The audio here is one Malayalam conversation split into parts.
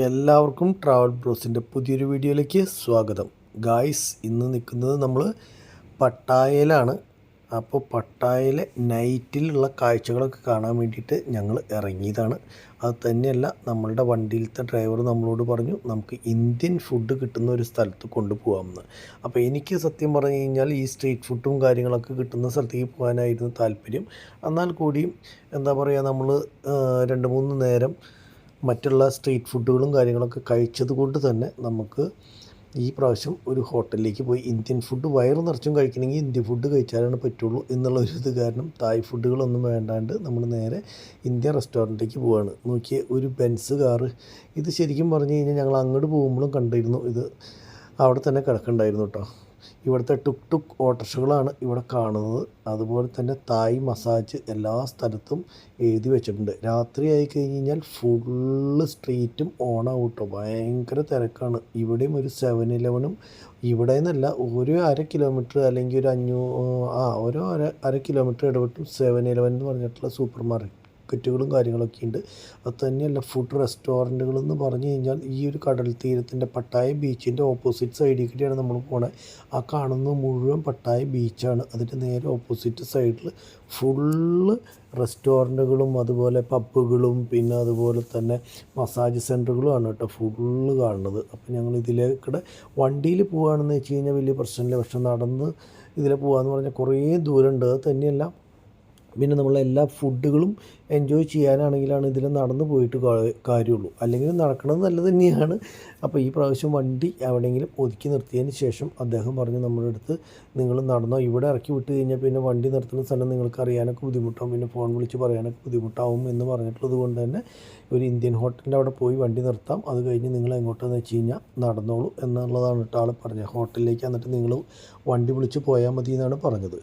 എല്ലാവർക്കും ട്രാവൽ ബ്രോസിന്റെ പുതിയൊരു വീഡിയോയിലേക്ക് സ്വാഗതം. ഗായ്സ് ഇന്ന് നിൽക്കുന്നത് നമ്മൾ പട്ടായയിലാണ്. അപ്പോൾ പട്ടായയിലെ നൈറ്റിലുള്ള കാഴ്ചകളൊക്കെ കാണാൻ വേണ്ടിയിട്ട് ഞങ്ങൾ ഇറങ്ങിയതാണ്. അത് തന്നെയല്ല നമ്മളുടെ വണ്ടിയിലത്തെ ഡ്രൈവർ നമ്മളോട് പറഞ്ഞു നമുക്ക് ഇന്ത്യൻ ഫുഡ് കിട്ടുന്ന ഒരു സ്ഥലത്ത് കൊണ്ടുപോകാമെന്ന് അപ്പോൾ എനിക്ക് സത്യം പറഞ്ഞു കഴിഞ്ഞാൽ ഈ സ്ട്രീറ്റ് ഫുഡും കാര്യങ്ങളൊക്കെ കിട്ടുന്ന സ്ഥലത്തേക്ക് പോകാനായിരുന്നു താല്പര്യം. എന്നാൽ കൂടിയും എന്താ പറയുക നമ്മൾ രണ്ട് മൂന്ന് നേരം മറ്റുള്ള സ്ട്രീറ്റ് ഫുഡുകളും കാര്യങ്ങളൊക്കെ കഴിച്ചത് കൊണ്ട് തന്നെ നമുക്ക് ഈ പ്രാവശ്യം ഒരു ഹോട്ടലിലേക്ക് പോയി ഇന്ത്യൻ ഫുഡ് വയറ് നിറച്ചും കഴിക്കണമെങ്കിൽ ഇന്ത്യൻ ഫുഡ് കഴിച്ചാലാണ് പറ്റുള്ളൂ എന്നുള്ള ഒരു ഇത് കാരണം തായ് ഫുഡുകളൊന്നും വേണ്ടാണ്ട് നമ്മൾ നേരെ ഇന്ത്യൻ റെസ്റ്റോറന്റിലേക്ക് പോവാണ്. നോക്കിയ ഒരു ബെൻസ് കാറ് ഇത് ശരിക്കും പറഞ്ഞു കഴിഞ്ഞാൽ ഞങ്ങൾ അങ്ങോട്ട് പോകുമ്പോഴും കണ്ടിരുന്നു ഇത് അവിടെ തന്നെ കിടക്കുന്നുണ്ടായിരുന്നു കേട്ടോ ഇവിടുത്തെ ടുക് ടുക് ഓട്ടോറിക്ഷകളാണ് ഇവിടെ കാണുന്നത്. അതുപോലെ തന്നെ തായ് മസാജ് എല്ലാ സ്ഥലത്തും എഴുതി വെച്ചിട്ടുണ്ട്. രാത്രി ആയി കഴിഞ്ഞ് കഴിഞ്ഞാൽ ഫുള്ള് സ്ട്രീറ്റും ഓൺ ഔട്ടോ ഭയങ്കര തിരക്കാണ്. ഇവിടെയും ഒരു സെവൻ ഇലവനും ഇവിടെ നിന്നല്ല ഒരു അര കിലോമീറ്റർ അല്ലെങ്കിൽ ഒരു അഞ്ഞൂ ആ ഓരോ അര അര കിലോമീറ്റർ ഇടപെട്ടും സെവൻ ഇലവൻ എന്ന് പറഞ്ഞിട്ടുള്ള സൂപ്പർ മാർക്കറ്റുകളും കാര്യങ്ങളൊക്കെ ഉണ്ട് അത് തന്നെയല്ല ഫുഡ് റെസ്റ്റോറന്റുകൾ എന്ന് പറഞ്ഞു കഴിഞ്ഞാൽ ഈ ഒരു കടൽ തീരത്തിന്റെ പട്ടായ ബീച്ചിന്റെ ഓപ്പോസിറ്റ് സൈഡിൽ കൂടിയാണ് നമ്മൾ പോണത് ആ കാണുന്ന മുഴുവൻ പട്ടായ ബീച്ചാണ്. അതിന്റെ നേരെ ഓപ്പോസിറ്റ് സൈഡിൽ ഫുള്ള് റെസ്റ്റോറന്റുകളും അതുപോലെ പബ്ബുകളും പിന്നെ അതുപോലെ തന്നെ മസാജ് സെന്ററുകളുമാണ് കേട്ടോ ഫുള്ള് കാണുന്നത്. അപ്പോൾ ഞങ്ങൾ ഇതിലേക്കിടെ വണ്ടിയിൽ പോകുകയാണെന്ന് വെച്ച് കഴിഞ്ഞാൽ വലിയ പ്രശ്നമില്ല. പക്ഷെ നടന്ന് ഇതിലെ പോകാമെന്ന് പറഞ്ഞാൽ കുറേ ദൂരമുണ്ട്. അത് തന്നെയല്ല പിന്നെ നമ്മളെല്ലാ ഫുഡുകളും എൻജോയ് ചെയ്യാനാണെങ്കിലാണ് ഇതിൽ നടന്നു പോയിട്ട് കാര്യമുള്ളൂ. അല്ലെങ്കിൽ നടക്കണത് നല്ലത് തന്നെയാണ്. അപ്പോൾ ഈ പ്രാവശ്യം വണ്ടി എവിടെയെങ്കിലും ഒതുക്കി നിർത്തിയതിന് ശേഷം അദ്ദേഹം പറഞ്ഞു നമ്മുടെ അടുത്ത് നിങ്ങൾ നടന്നോ. ഇവിടെ ഇറക്കി വിട്ട് കഴിഞ്ഞാൽ പിന്നെ വണ്ടി നിർത്തുന്ന സ്ഥലം നിങ്ങൾക്ക് അറിയാനൊക്കെ ബുദ്ധിമുട്ടാവും. പിന്നെ ഫോൺ വിളിച്ച് പറയാനൊക്കെ ബുദ്ധിമുട്ടാവും എന്ന് പറഞ്ഞിട്ടുള്ളത് കൊണ്ട് തന്നെ ഒരു ഇന്ത്യൻ ഹോട്ടലിന്റെ അവിടെ പോയി വണ്ടി നിർത്താം. അത് കഴിഞ്ഞ് നിങ്ങൾ എങ്ങോട്ടെന്ന് വെച്ച് കഴിഞ്ഞാൽ നടന്നോളൂ എന്നുള്ളതാണ് കേട്ടോ ആൾ പറഞ്ഞത്. ഹോട്ടലിലേക്ക് എന്നിട്ട് നിങ്ങൾ വണ്ടി വിളിച്ച് പോയാൽ മതി എന്നാണ് പറഞ്ഞത്.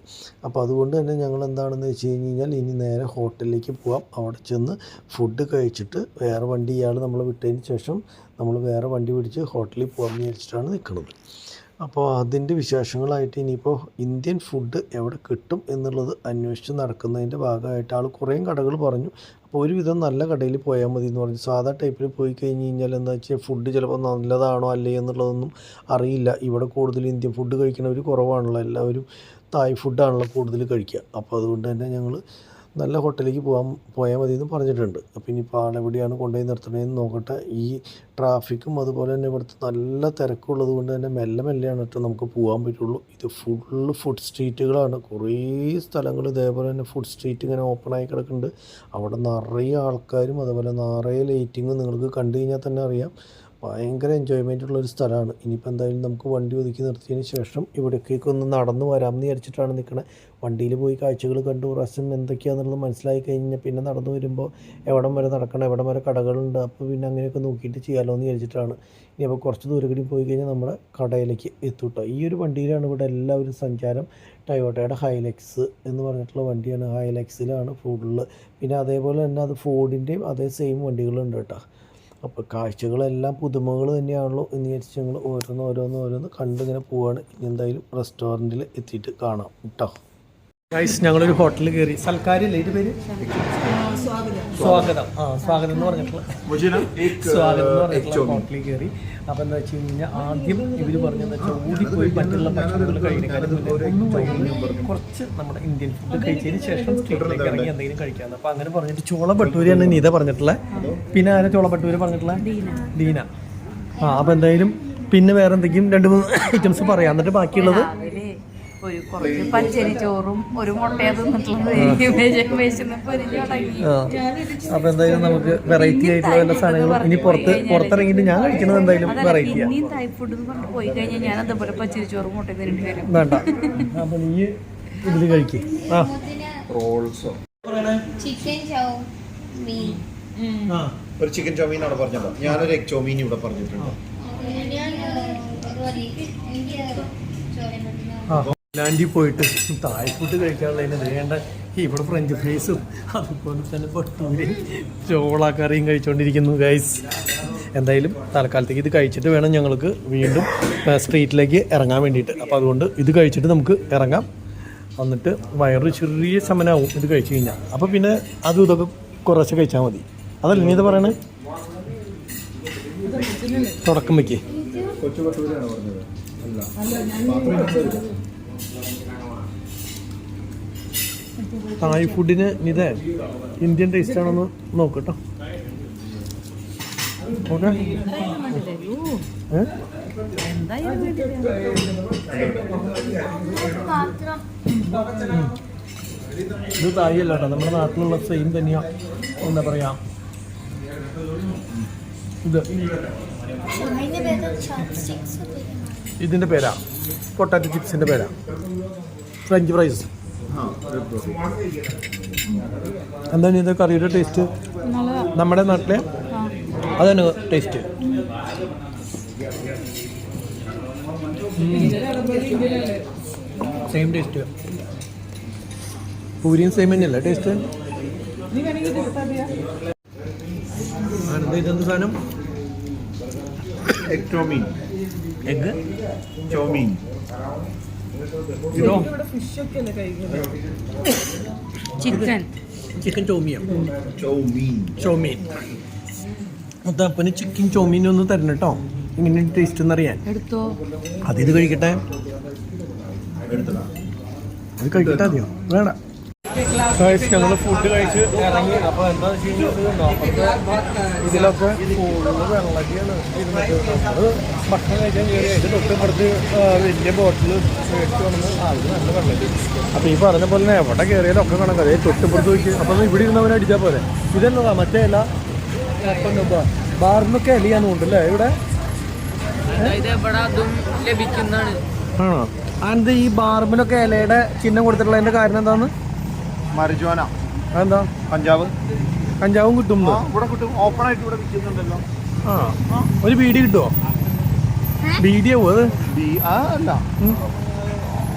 അപ്പോൾ അതുകൊണ്ട് തന്നെ ഞങ്ങൾ എന്താണെന്ന് വെച്ച് കഴിഞ്ഞ് കഴിഞ്ഞാൽ ഇനി നേരെ ഹോട്ടലിലേക്ക് പോവാം. അവിടെ ചെന്ന് ഫുഡ് കഴിച്ചിട്ട് വേറെ വണ്ടി ഇയാൾ നമ്മൾ വിട്ടതിന് ശേഷം നമ്മൾ വേറെ വണ്ടി പിടിച്ച് ഹോട്ടലിൽ പോകാൻ വിചാരിച്ചിട്ടാണ് നിൽക്കുന്നത് അപ്പോൾ അതിന്റെ വിശേഷങ്ങളായിട്ട് ഇനിയിപ്പോൾ ഇന്ത്യൻ ഫുഡ് എവിടെ കിട്ടും എന്നുള്ളത് അന്വേഷിച്ച് നടക്കുന്നതിന്റെ ഭാഗമായിട്ട് ആൾ കുറേ കടകൾ പറഞ്ഞു. അപ്പോൾ ഒരുവിധം നല്ല കടയിൽ പോയാൽ മതി എന്ന് പറഞ്ഞു. സാധാ ടൈപ്പിൽ പോയി കഴിഞ്ഞ് കഴിഞ്ഞാൽ എന്താ വെച്ചാൽ ഫുഡ് ചിലപ്പോൾ നല്ലതാണോ അല്ലേ എന്നുള്ളതൊന്നും അറിയില്ല. ഇവിടെ കൂടുതൽ ഇന്ത്യൻ ഫുഡ് കഴിക്കുന്നവർ കുറവാണല്ലോ. എല്ലാവരും തായ് ഫുഡാണല്ലോ കൂടുതൽ കഴിക്കുക. അപ്പോൾ അതുകൊണ്ട് തന്നെ ഞങ്ങൾ നല്ല ഹോട്ടലിലേക്ക് പോകാൻ പോയാൽ മതി എന്ന് പറഞ്ഞിട്ടുണ്ട് അപ്പോൾ ഇനിയിപ്പോൾ ആളെവിടെയാണ് കൊണ്ടുപോയി നിർത്തണതെന്ന് നോക്കട്ടെ. ഈ ട്രാഫിക്കും അതുപോലെ തന്നെ ഇവിടുത്തെ നല്ല തിരക്കുള്ളത് കൊണ്ട് തന്നെ മെല്ലെ മെല്ലെയാണ് കേട്ടോ നമുക്ക് പോകാൻ പറ്റുള്ളൂ. ഇത് ഫുള്ള് ഫുഡ് സ്ട്രീറ്റുകളാണ് കുറേ സ്ഥലങ്ങൾ ഇതേപോലെ തന്നെ ഫുഡ് സ്ട്രീറ്റ് ഇങ്ങനെ ഓപ്പൺ ആയി കിടക്കുന്നുണ്ട്. അവിടെ നിറയെ ആൾക്കാരും അതുപോലെ നിറയെ ലൈറ്റിങ്ങും നിങ്ങൾക്ക് കണ്ടു കഴിഞ്ഞാൽ തന്നെ അറിയാം. ഭയങ്കര എൻജോയ്മെന്റ് ഉള്ളൊരു സ്ഥലമാണ്. ഇനിയിപ്പോൾ എന്തായാലും നമുക്ക് വണ്ടി ഒതുക്കി നിർത്തിയതിന് ശേഷം ഇവിടേക്കൊക്കെ ഒന്ന് നടന്നു വരാമെന്ന് വിചാരിച്ചിട്ടാണ് നിൽക്കണത് വണ്ടിയിൽ പോയി കാഴ്ചകൾ കണ്ടു പ്രാവശ്യം എന്തൊക്കെയാണെന്നുള്ളത് മനസ്സിലായി കഴിഞ്ഞാൽ പിന്നെ നടന്നു വരുമ്പോൾ എവിടം വരെ നടക്കണം എവിടം വരെ കടകളുണ്ട് അപ്പോൾ പിന്നെ അങ്ങനെയൊക്കെ നോക്കിയിട്ട് ചെയ്യാമല്ലോ എന്ന് വിചാരിച്ചിട്ടാണ്. ഇനി അപ്പോൾ കുറച്ച് ദൂരം കൂടി പോയി കഴിഞ്ഞാൽ നമ്മുടെ കടയിലേക്ക് എത്തൂട്ടോ. ഈ ഒരു വണ്ടിയിലാണ് ഇവിടെ എല്ലാവരും സഞ്ചാരം. ടയോട്ടയുടെ ഹൈലെക്സ് എന്ന് പറഞ്ഞിട്ടുള്ള വണ്ടിയാണ് ഹൈലെക്സിലാണ് ഫുള്ള് പിന്നെ അതേപോലെ തന്നെ അത് ഫോർഡിന്റെയും അതേ സെയിം വണ്ടികളുണ്ട് കേട്ടോ. അപ്പോൾ കാഴ്ചകളെല്ലാം പുതുമകൾ തന്നെയാണല്ലോ എന്ന് വിചാരിച്ച് ഞങ്ങൾ ഓരോന്ന് ഓരോന്ന് ഓരോന്ന് കണ്ടിങ്ങനെ പോവുകയാണ് ഇനി എന്തായാലും റെസ്റ്റോറന്റിൽ എത്തിയിട്ട് കാണാം. കേട്ടോ ഗൈസ് ഞങ്ങളൊരു ഹോട്ടലിൽ കയറി സൽക്കാരില്ലേ ഇത് പേര്? സ്വാഗതം. ആ സ്വാഗതം എന്ന് പറഞ്ഞിട്ടുള്ള സ്വാഗതം എന്ന് പറഞ്ഞിട്ടുള്ള ഹോട്ടലിൽ കയറി അപ്പം എന്താ വെച്ച് കഴിഞ്ഞാൽ ആദ്യം ഇവർ പറഞ്ഞതെന്ന് വെച്ചാൽ ഓടിപ്പോയി മറ്റുള്ള ഭക്ഷണങ്ങൾ കഴിക്കണം. കുറച്ച് നമ്മുടെ ഇന്ത്യൻ ഫുഡ് കഴിച്ചതിന് ശേഷം സ്ട്രീറ്റിലേക്ക് ഇറങ്ങി എന്തെങ്കിലും കഴിക്കാമെന്ന് അപ്പം അങ്ങനെ പറഞ്ഞിട്ട് ചോള ഭട്ടൂരിയാണ് നീത പറഞ്ഞിട്ടുള്ളത് പിന്നെ ആരാ ചോള ഭട്ടൂര് പറഞ്ഞിട്ടുള്ള? ദീന. ആ അപ്പം എന്തായാലും പിന്നെ വേറെ എന്തെങ്കിലും രണ്ട് മൂന്ന് ഐറ്റംസ് പറയാം. എന്നിട്ട് ബാക്കിയുള്ളത്? ഒരു കുറച്ച് പച്ചരി ചോറും ഒരു മുട്ടയും തിന്നിട്ടുള്ളത് അപ്പോൾ എന്തായാലും നമുക്ക് വെറൈറ്റി ആയിട്ടുള്ള എല്ലാ സാധനങ്ങളും ഇനി പുറത്ത് പുറത്തിറങ്ങിയിട്ട് ഞാൻ കഴിക്കുന്നത് എന്തായാലും വെറൈറ്റി പിന്നെയും തായ് ഫുഡ് പോയി കഴിഞ്ഞാൽ ഞാൻ അതേപോലെ പച്ചരി ചോറും മുട്ടയും വേണ്ട. അപ്പൊ നീ ഇതിൽ കഴിക്കേ. ആ. റോൾസോ ചിക്കൻ ഒരു ചിക്കൻ ചൗമീൻ അവിടെ പറഞ്ഞല്ലോ ഞാനൊരു എഗ് ചൗമീൻ ഇവിടെ പറഞ്ഞിട്ടുണ്ട്. ആ. ലാൻഡിൽ പോയിട്ട് തായ് ഫുഡ് കഴിക്കാനുള്ളതിന് വേണ്ട. ഇവിടെ ഫ്രഞ്ച് ഫ്രൈസും അതുപോലെ തന്നെ ഭട്ടൂരയും ചോള കറിയും കഴിച്ചുകൊണ്ടിരിക്കുന്നു ഗൈസ് എന്തായാലും തൽക്കാലത്തേക്ക് ഇത് കഴിച്ചിട്ട് വേണം ഞങ്ങൾക്ക് വീണ്ടും സ്ട്രീറ്റിലേക്ക് ഇറങ്ങാൻ വേണ്ടിയിട്ട്. അപ്പോൾ അതുകൊണ്ട് ഇത് കഴിച്ചിട്ട് നമുക്ക് ഇറങ്ങാം. എന്നിട്ട് വയറ് ചെറിയ ശമനാവും ഇത് കഴിച്ചു കഴിഞ്ഞാൽ. അപ്പോൾ പിന്നെ അതും ഇതൊക്കെ കുറച്ച് കഴിച്ചാൽ മതി. അതല്ല നീ ഇത് പറയണേ? തുടക്കം വയ്ക്കേ കൊച്ചു പട്ടൂരാണ് പറഞ്ഞത് അല്ല തായ് ഫുഡിന് ഇതേ ഇന്ത്യൻ ടേസ്റ്റ് ആണെന്ന് ഏ? എന്തായാലും ഇത് തായ് അല്ല കേട്ടോ നമ്മുടെ നാട്ടിലുള്ള സെയിം തന്നെയാ. എന്താ പറയാ? ഇത്. ഇതിന്റെ പേരാ. പൊട്ടാറ്റോ ചിപ്സിന്റെ പേരാ. ഫ്രഞ്ച് ഫ്രൈസ് എന്താണ് ഇത് കറിയുടെ ടേസ്റ്റ്? നമ്മുടെ നാട്ടിലെ? അതാണ് ടേസ്റ്റ്? സെയിം ടേസ്റ്റ് പൂരിയും സെയിം തന്നെയല്ലേ ടേസ്റ്റ് ഇതെന്ത് സാധനം? Egg chow mein egg chow mein ഇതോ? ചിക്കൻ. ചിക്കൻ ചോമിയോ ചോമീൻ. Chow mein. Muthappan chicken chow mein ഒന്ന് തരണം കേട്ടോ ഇങ്ങനെ ടേസ്റ്റ് എന്നറിയാൻ. എടുത്തോ? അതിത് കഴിക്കട്ടെ? അത് കഴിക്കട്ടെ അതെയോ വേണ്ട ഞങ്ങൾ ഫുഡ് കഴിച്ച് ഇറങ്ങി. അപ്പോൾ എന്താ വെച്ച് കഴിഞ്ഞാൽ ഇതിലൊക്കെ ഇരുന്നിട്ട് അത് ഭക്ഷണം കഴിക്കാൻ കയറി അതിന്റെ തൊട്ടിപ്പുറത്ത് വലിയ ബോട്ടിൽ മേടിച്ച് വന്ന് അത് നല്ല വെള്ളത്തിൽ അപ്പോൾ ഈ പറഞ്ഞ പോലെ തന്നെ എവിടെ കയറിയാലും ഒക്കെ കണക്ക് അതേ തൊട്ടിപ്പുറത്ത് നോക്കി അപ്പോൾ ഇവിടെ ഇരുന്നവനെ അടിച്ചാൽ പോലെ ഇതെന്നതാ മറ്റേ അല്ല. ബാറിനൊക്കെ ഇലയാന്ന് കൊണ്ടല്ലേ ഇവിടെ? ആണോ? അതെന്താ ഈ ബാർബിനൊക്കെ ഇലയുടെ ചിഹ്നം കൊടുത്തിട്ടുള്ളതിന്റെ കാരണം എന്താന്ന്? മരിജോന എന്താ പഞ്ചാബ് കഞ്ചാവും. കിട്ടും ആ ഇവിടെ കിട്ടും. ഓപ്പൺ ആയിട്ട് ഇവിടെ വിൽക്കുന്നുണ്ടല്ലോ. ആ. ഒരു ബീഡി കിട്ടുമോ ബീഡി ആവും അത്? ബി ആ അല്ല.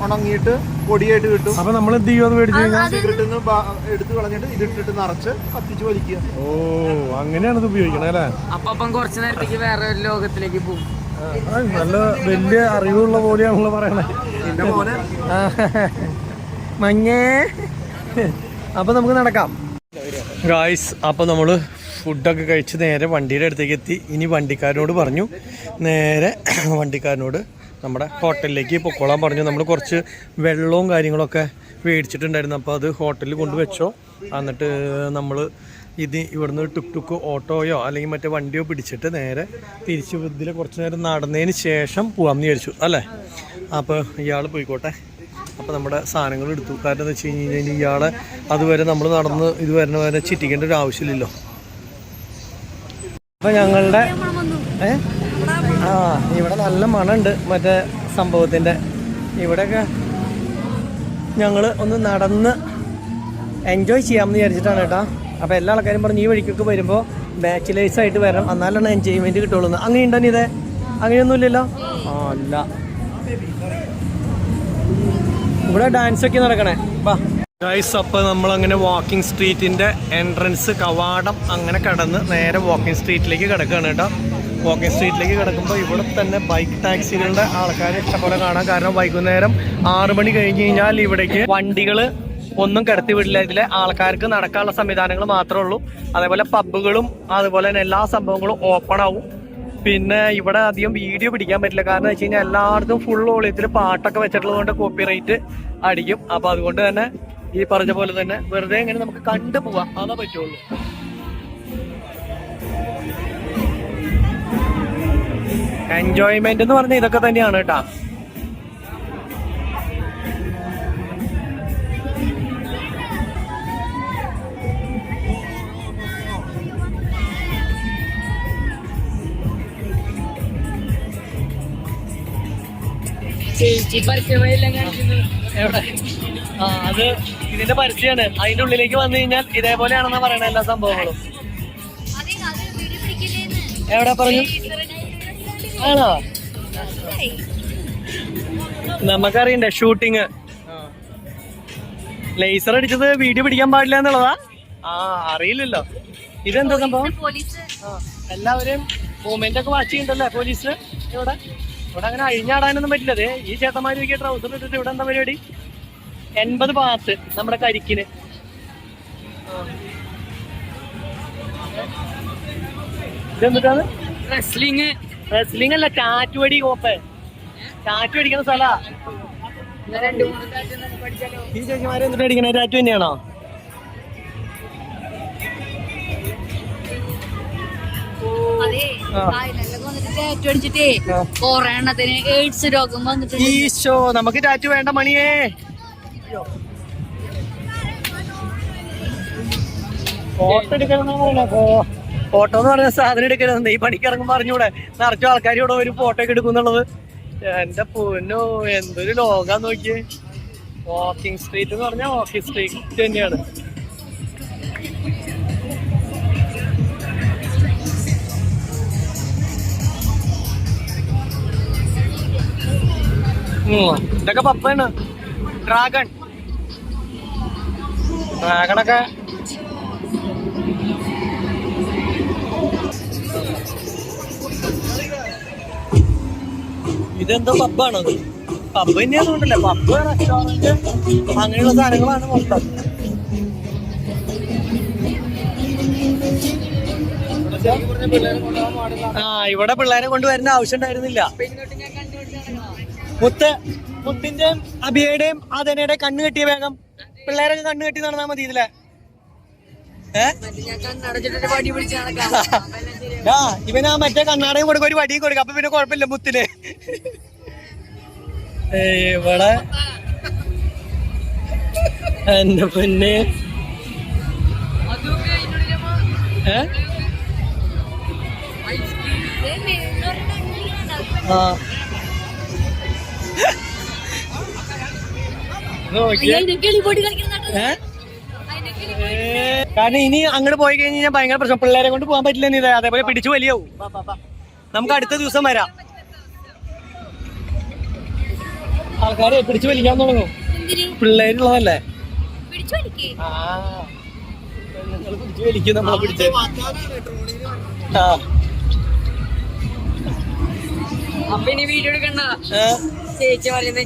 ഉണങ്ങിയിട്ട് പൊടിയായിട്ട് കിട്ടും. അപ്പൊ നമ്മൾ എന്ത് ചെയ്യുമെന്ന് മേടിച്ചു കഴിഞ്ഞാൽ സിഗരറ്റിൽ നിന്ന് എടുത്ത് കളഞ്ഞിട്ട് ഇതിട്ടിട്ട് നിറച്ച് കത്തിച്ച് വലിക്കുക. ഓ അങ്ങനെയാണ് ഇത് ഉപയോഗിക്കണേ അല്ലേ? അപ്പൊ അപ്പം കുറച്ച് നേരത്തേക്ക് വേറെ ഒരു ലോകത്തിലേക്ക് പോകും നല്ല വലിയ അറിവുള്ള പോലെയാണല്ലോ പറയണേ. മഞ്ഞേ. അപ്പൊ നമുക്ക് നടക്കാം. ഗായ്സ് അപ്പോൾ നമ്മൾ ഫുഡൊക്കെ കഴിച്ച് നേരെ വണ്ടിയുടെ അടുത്തേക്ക് എത്തി. ഇനി വണ്ടിക്കാരനോട് പറഞ്ഞു. നേരെ വണ്ടിക്കാരനോട് നമ്മുടെ ഹോട്ടലിലേക്ക് പൊക്കോളാൻ പറഞ്ഞു. നമ്മൾ കുറച്ച് വെള്ളവും കാര്യങ്ങളൊക്കെ മേടിച്ചിട്ടുണ്ടായിരുന്നു. അപ്പോൾ അത് ഹോട്ടലിൽ കൊണ്ട് വെച്ചോ എന്നിട്ട് നമ്മൾ ഇത് ഇവിടുന്ന് ടുക്ക് ടുക്ക് ഓട്ടോയോ അല്ലെങ്കിൽ മറ്റേ വണ്ടിയോ പിടിച്ചിട്ട് നേരെ തിരിച്ച് ഇതിൽ കുറച്ച് നേരം നടന്നതിന് ശേഷം പോകാമെന്ന് വിചാരിച്ചു. അല്ലേ? അപ്പോൾ ഇയാൾ പോയിക്കോട്ടെ. അപ്പോൾ നമ്മുടെ സാധനങ്ങൾ എടുത്തു. കാരണം എന്താ വെച്ച് കഴിഞ്ഞ് കഴിഞ്ഞാൽ ഇയാളെ അതുവരെ നമ്മൾ നടന്ന് ഇത് വരുന്ന വരെ ചിറ്റിക്കേണ്ട ഒരു ആവശ്യമില്ലല്ലോ. അപ്പോൾ ഞങ്ങളുടെ ആ ഇവിടെ നല്ല മണമുണ്ട് മറ്റേ സംഭവത്തിന്റെ ഇവിടെയൊക്കെ ഞങ്ങൾ ഒന്ന് നടന്ന് എൻജോയ് ചെയ്യാമെന്ന് വിചാരിച്ചിട്ടാണ് കേട്ടോ. അപ്പോൾ എല്ലാ ആൾക്കാരും പറഞ്ഞു ഈ വഴിക്കൊക്കെ വരുമ്പോൾ ബാച്ചിലേഴ്സ് ആയിട്ട് വരണം. എന്നാലാണ് എൻജോയ്മെന്റ് കിട്ടുള്ളൂ. അങ്ങനെ ഉണ്ടോ ഇതേ? അങ്ങനെയൊന്നുമില്ലല്ലോ? ആ അല്ല. ഇവിടെ ഡാൻസ് ഒക്കെ നടക്കണേ. വാ. ഗൈസ് അപ്പോൾ നമ്മളങ്ങനെ വാക്കിംഗ് സ്ട്രീറ്റിന്റെ എൻട്രൻസ് കവാടം അങ്ങനെ കടന്ന് നേരെ വാക്കിംഗ് സ്ട്രീറ്റിലേക്ക് കിടക്കുകയാണ് കേട്ടോ. വാക്കിംഗ് സ്ട്രീറ്റിലേക്ക് കിടക്കുമ്പോൾ ഇവിടെ തന്നെ ബൈക്ക് ടാക്സികളുടെ ആൾക്കാരെ ഇഷ്ടംപോലെ കാണാം. കാരണം വൈകുന്നേരം ആറ് മണി കഴിഞ്ഞ് കഴിഞ്ഞാൽ ഇവിടേക്ക് വണ്ടികൾ ഒന്നും കിടത്തി വിടില്ല. ഇതിലെ ആൾക്കാർക്ക് നടക്കാനുള്ള സംവിധാനങ്ങൾ മാത്രമേ ഉള്ളൂ. അതേപോലെ പബ്ബുകളും അതുപോലെ തന്നെ എല്ലാ സംഭവങ്ങളും ഓപ്പൺ ആവും. പിന്നെ ഇവിടെ അധികം വീഡിയോ പിടിക്കാൻ പറ്റില്ല. കാരണം വെച്ച് കഴിഞ്ഞാൽ എല്ലായിടത്തും ഫുൾ ഓളിയത്തിൽ പാട്ടൊക്കെ വെച്ചിട്ടുള്ളതുകൊണ്ട് കോപ്പി റേറ്റ് അടിക്കും. അപ്പൊ അതുകൊണ്ട് തന്നെ ഈ പറഞ്ഞ പോലെ തന്നെ വെറുതെ ഇങ്ങനെ നമുക്ക് കണ്ടു പോവാം. അതേ പറ്റുള്ളൂ. എൻജോയ്മെന്റ് എന്ന് പറഞ്ഞ ഇതൊക്കെ തന്നെയാണ് കേട്ടാ. ചേച്ചി ആ അത് ഇതിന്റെ പരസ്യമാണ് അതിന്റെ ഉള്ളിലേക്ക് വന്നു കഴിഞ്ഞാൽ ഇതേപോലെയാണെന്നാ പറയണ എല്ലാ സംഭവങ്ങളും. എവിടെ പറഞ്ഞു? ആണോ? നമുക്കറിയണ്ടേ ഷൂട്ടിങ് ലേസർ അടിച്ചത് വീഡിയോ പിടിക്കാൻ പാടില്ല എന്നുള്ളതാ? ആ അറിയില്ലല്ലോ. ഇതെന്താ സംഭവം? പോലീസ്. എല്ലാവരും മൂവ്മെന്റ് ഒക്കെ വാച്ച് ചെയ്യണ്ടല്ലേ പോലീസ്? ഇവിടെ ഇവിടെ അങ്ങനെ അഴിഞ്ഞാടാനൊന്നും പറ്റില്ല. ദേ ഈ ചേട്ടന്മാരൊക്കെ ട്രൗസർ ഇട്ടിട്ട് ഇവിടെ എന്താ പരിപാടി? എൺപത് പാത്ത് നമ്മുടെ കരിക്കിന്. ആ. ഇതെന്തിട്ടാണ്? റെസ്ലിംഗ് റെസ്ലിംഗ് അല്ല ചാറ്റുവടി കോപ്പ് ചാറ്റു അടിക്കുന്ന സ്ഥലാ ഈ ചേച്ചിമാരെ എന്നിട്ട് അടിക്കണ? ചാറ്റു തന്നെയാണോ? അതെ ടാറ്റു അടിച്ചിട്ടേ. എയ്ഡ്സ് രോഗം വന്നിട്ടുണ്ട്. ഈശോ നമുക്ക് ടാറ്റു വേണ്ട മണിയേ. ഫോട്ടോ എടുക്കണം ഫോട്ടോ എന്ന് പറഞ്ഞ സാധനം എടുക്കരുത്. ഈ പണിക്ക് ഇറങ്ങുമ്പോ പറഞ്ഞൂടെ നിറച്ചു ആൾക്കാർ ഇവിടെ ഒരു ഫോട്ടോ ഒക്കെ എടുക്കുന്നുള്ളത് എന്റെ പൊന്നോ എന്തൊരു ലോകാ നോക്കിയേ. വാക്കിംഗ് സ്ട്രീറ്റ് എന്ന് പറഞ്ഞാൽ വാക്കിംഗ് സ്ട്രീറ്റ് തന്നെയാണ്. ഇതൊക്കെ പപ്പയാണ്. ഡ്രാഗൺ ഡ്രാഗണൊക്കെ ഇതെന്തോ പബ്ബാണോ പബ്ബ് തന്നെയാണെന്നുണ്ടല്ലേ പബ്ബ് റെസ്റ്റോറന്റ് അങ്ങനെയുള്ള സാധനങ്ങളാണ് മൊത്തം. ആ ഇവിടെ പിള്ളേരെ കൊണ്ടുവരേണ്ട ആവശ്യം ഉണ്ടായിരുന്നില്ല. മുത്ത് മുത്തിന്റെയും അബിയുടെയും അതനയുടെ കണ്ണു കെട്ടിയ വേഗം. പിള്ളേരൊക്കെ കണ്ണു കെട്ടി നടന്നാ മതി ഇതിലെ. ആ ഇവനാ മറ്റേ കണ്ണാടകം കൊടുക്കും ഒരു വടിയും കൊടുക്കും. അപ്പൊ പിന്നെ കുഴപ്പമില്ല മുത്തിന്. ഏയ് ഇവിടെ. എന്റെ പിന്നെ. ഏ? ആ. കാരണം ഇനി അങ്ങോട്ട് പോയി കഴിഞ്ഞ് കഴിഞ്ഞാൽ ഭയങ്കര പ്രശ്നം. പിള്ളേരെ കൊണ്ട് പോകാൻ പറ്റില്ല നീ അതേപോലെ പിടിച്ചു വലിയാവും. നമുക്ക് അടുത്ത ദിവസം വരാം. ആൾക്കാരെ പിടിച്ചു വലിക്കാൻ തുടങ്ങും. പിള്ളേരുള്ളതല്ലേ? പിടിച്ചു വലിക്കും. നമ്മളെ പിടിച്ച്. ആ. അപ്പൊ ഇനി വീഡിയോ എടുക്കണ്ട? ചേച്ചി പറയുന്ന